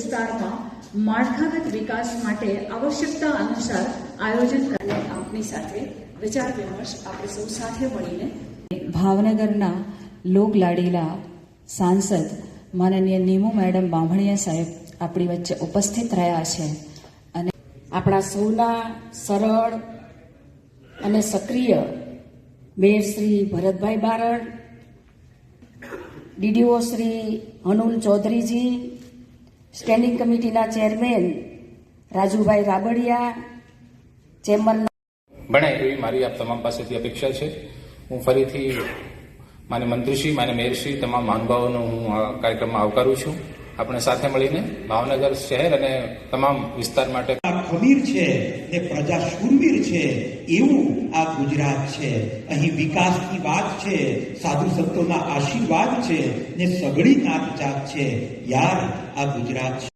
વિસ્તારમાં માળખાગત વિકાસ માટે આવશ્યકતા અનુસાર આયોજન કરીને આપની સાથે વિચાર વિમર્શ આપણે સૌ સાથે મળીને ભાવનગરના લોકલાડીલા સાંસદ માનનીય નીમુ મેડમ બામણીયા સાહેબ આપણી વચ્ચે ઉપસ્થિત રહ્યા છે અને આપણા સૌના સરળ અને સક્રિય mayor Shri Bharatbhai Barad, DDO Shri Anul Chaudhariji standing કમિટીના ચેરમેન રાજુભાઈ રાબડિયા ચેમ્બરના ભણે એવી મારી આપ તમામ પાસેથી અપેક્ષા છે. હું ફરીથી માન્ય મંત્રીશ્રી, માન્ય મેયરશ્રી તમામ મહાનુભાવોનો હું આ કાર્યક્રમમાં આવકારું છું. આપણે સાથે મળીને ભાવનગર શહેર અને તમામ વિસ્તાર માટે ખમીર છે ને પ્રજા શૂરવીર છે, એવું આ ગુજરાત છે. અહીં વિકાસની વાત છે, સાધુ સંતોના આશીર્વાદ છે ને સગળી નાત જાત છે. યાર, આ ગુજરાત છે.